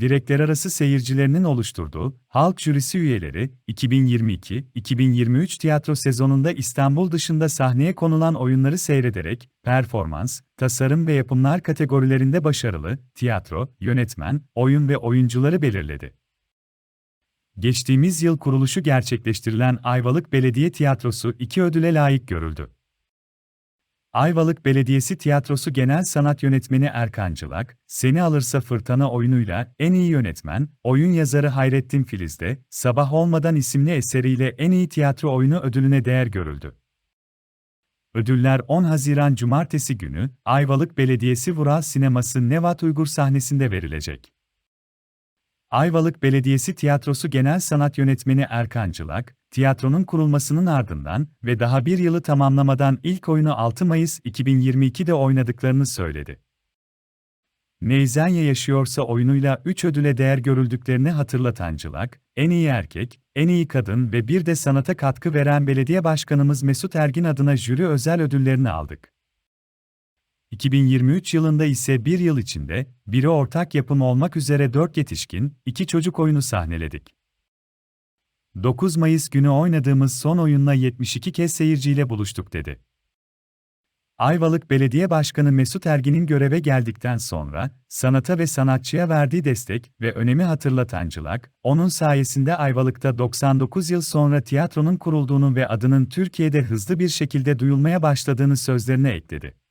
direkler arası seyircilerinin oluşturduğu halk jürisi üyeleri 2022-2023 tiyatro sezonunda İstanbul dışında sahneye konulan oyunları seyrederek performans, tasarım ve yapımlar kategorilerinde başarılı tiyatro, yönetmen, oyun ve oyuncuları belirledi. Geçtiğimiz yıl kuruluşu gerçekleştirilen Ayvalık Belediye Tiyatrosu iki ödüle layık görüldü. Ayvalık Belediyesi Tiyatrosu Genel Sanat Yönetmeni Erkan Cılak, Seni Alırsa Fırtına oyunuyla en iyi yönetmen, oyun yazarı Hayrettin Filiz'de, Sabah Olmadan isimli eseriyle en iyi tiyatro oyunu ödülüne değer görüldü. Ödüller 10 Haziran Cumartesi günü, Ayvalık Belediyesi Vural Sineması Nevat Uygur sahnesinde verilecek. Ayvalık Belediyesi Tiyatrosu Genel Sanat Yönetmeni Erkan Cılak, tiyatronun kurulmasının ardından ve daha bir yılı tamamlamadan ilk oyunu 6 Mayıs 2022'de oynadıklarını söyledi. Neyzanya Yaşıyorsa oyunuyla 3 ödüle değer görüldüklerini hatırlatan Cılak, en iyi erkek, en iyi kadın ve bir de sanata katkı veren belediye başkanımız Mesut Ergin adına jüri özel ödüllerini aldık. 2023 yılında ise bir yıl içinde, biri ortak yapım olmak üzere 4 yetişkin, 2 çocuk oyunu sahneledik. 9 Mayıs günü oynadığımız son oyunla 72 kez seyirciyle buluştuk dedi. Ayvalık Belediye Başkanı Mesut Ergin'in göreve geldikten sonra, sanata ve sanatçıya verdiği destek ve önemi hatırlatan Cılak, onun sayesinde Ayvalık'ta 99 yıl sonra tiyatronun kurulduğunu ve adının Türkiye'de hızlı bir şekilde duyulmaya başladığını sözlerine ekledi.